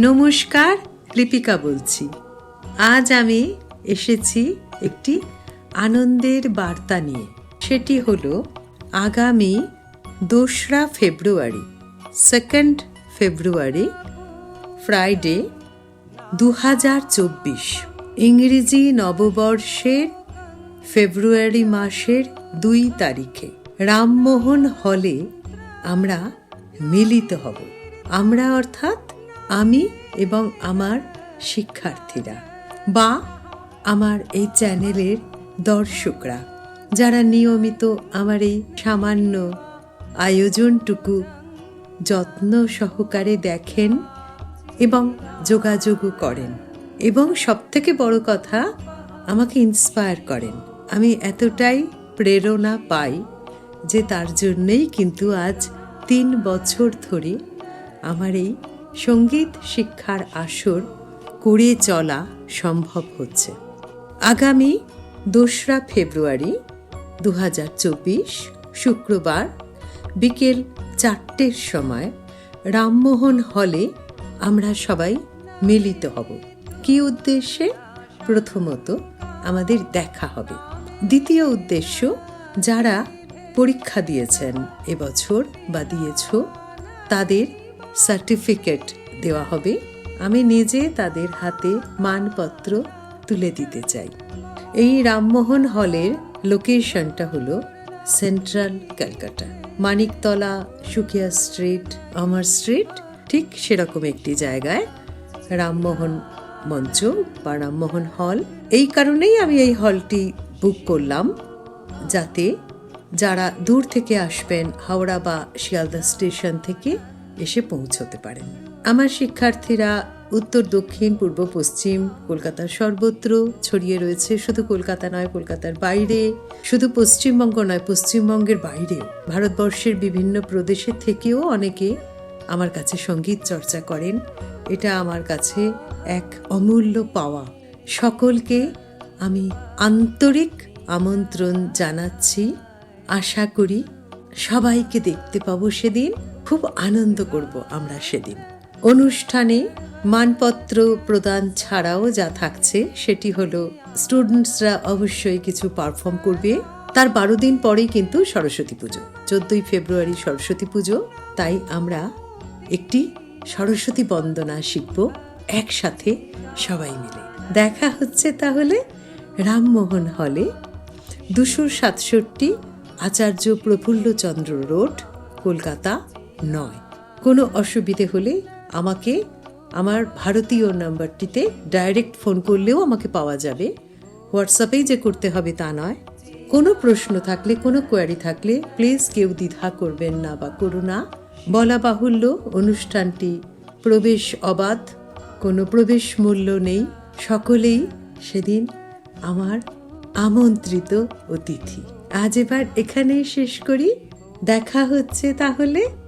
নমস্কার, লিপিকা বলছি। আজ আমি এসেছি একটি আনন্দের বার্তা নিয়ে। সেটি হলো, আগামী দোসরা ফেব্রুয়ারি সেকেন্ড ফেব্রুয়ারি ফ্রাইডে দু হাজার চব্বিশ, ইংরেজি নববর্ষের ফেব্রুয়ারি মাসের দুই তারিখে। রামমোহন হলে আমরা মিলিত হব। আমরা অর্থাৎ আমি এবং আমার শিক্ষার্থীরা বা আমার এই চ্যানেলের দর্শকরা যারা নিয়মিত আমার এই সামান্য আয়োজনটুকু যত্ন সহকারে দেখেন এবং যোগাযোগও করেন এবং সবথেকে বড় কথা আমাকে ইন্সপায়ার করেন। আমি এতটাই প্রেরণা পাই যে তার জন্যেই কিন্তু আজ তিন বছর ধরে আমার এই সংগীত শিক্ষার আসর করে চলা সম্ভব হচ্ছে। আগামী দোসরা ফেব্রুয়ারি দু হাজার চব্বিশ শুক্রবার বিকেল চারটের সময় রামমোহন হলে আমরা সবাই মিলিত হব। কি উদ্দেশ্যে? প্রথমত আমাদের দেখা হবে। দ্বিতীয় উদ্দেশ্য, যারা পরীক্ষা দিয়েছেন এবছর বা দিয়েছ, তাদের সার্টিফিকেট দেওয়া হবে। আমি নিজে তাদের হাতে মানপত্র তুলে দিতে চাই। এই রামমোহন হলের লোকেশনটা হলো সেন্ট্রাল ক্যালকাটা। মানিকতলা সুকিয়া স্ট্রিট আমার স্ট্রিট, ঠিক সেরকম একটি জায়গায় রামমোহন মঞ্চ বা রামমোহন হল। এই কারণেই আমি এই হলটি বুক করলাম, যাতে যারা দূর থেকে আসবেন, হাওড়া বা শিয়ালদা স্টেশন থেকে এসে পৌঁছতে পারেন। আমার শিক্ষার্থীরা উত্তর, দক্ষিণ, পূর্ব, পশ্চিম, কলকাতার সর্বত্র ছড়িয়ে রয়েছে। শুধু কলকাতা নয়, কলকাতার বাইরে, শুধু পশ্চিমবঙ্গ নয়, পশ্চিমবঙ্গের বাইরেও। ভারতবর্ষের বিভিন্ন প্রদেশের থেকেও অনেকে আমার কাছে সংগীত চর্চা করেন। এটা আমার কাছে এক অমূল্য পাওয়া। সকলকে আমি আন্তরিক আমন্ত্রণ জানাচ্ছি। আশা করি সবাইকে দেখতে পাবো সেদিন। খুব আনন্দ করব আমরা সেদিন। অনুষ্ঠানে মানপত্র প্রদান ছাড়াও যা থাকছে সেটি হলো স্টুডেন্টসরা অবশ্যই কিছু পারফর্ম করবে। তার বারো দিন পরেই কিন্তু সরস্বতী পুজো। চোদ্দই ফেব্রুয়ারি সরস্বতী পুজো। তাই আমরা একটি সরস্বতী বন্দনা শিখব একসাথে সবাই মিলে। দেখা হচ্ছে তাহলে রামমোহন হলে, দুশো সাতষট্টি আচার্য প্রফুল্লচন্দ্র রোড, কলকাতা। নয়। কোনো অসুবিধে হলে আমাকে আমার ভারতীয় নাম্বারটিতে ডাইরেক্ট ফোন করলেও আমাকে পাওয়া যাবে। হোয়াটসঅ্যাপেই যে করতে হবে তা নয়। কোনো প্রশ্ন থাকলে, কোনো কোয়ারি থাকলে প্লিজ কেউ দ্বিধা করবেন না বা করো না। বলা বাহুল্য, অনুষ্ঠানটি প্রবেশ অবাধ, কোনো প্রবেশ মূল্য নেই। সকলেই সেদিন আমার আমন্ত্রিত অতিথি। আজ এবার এখানেই শেষ করি। দেখা হচ্ছে তাহলে।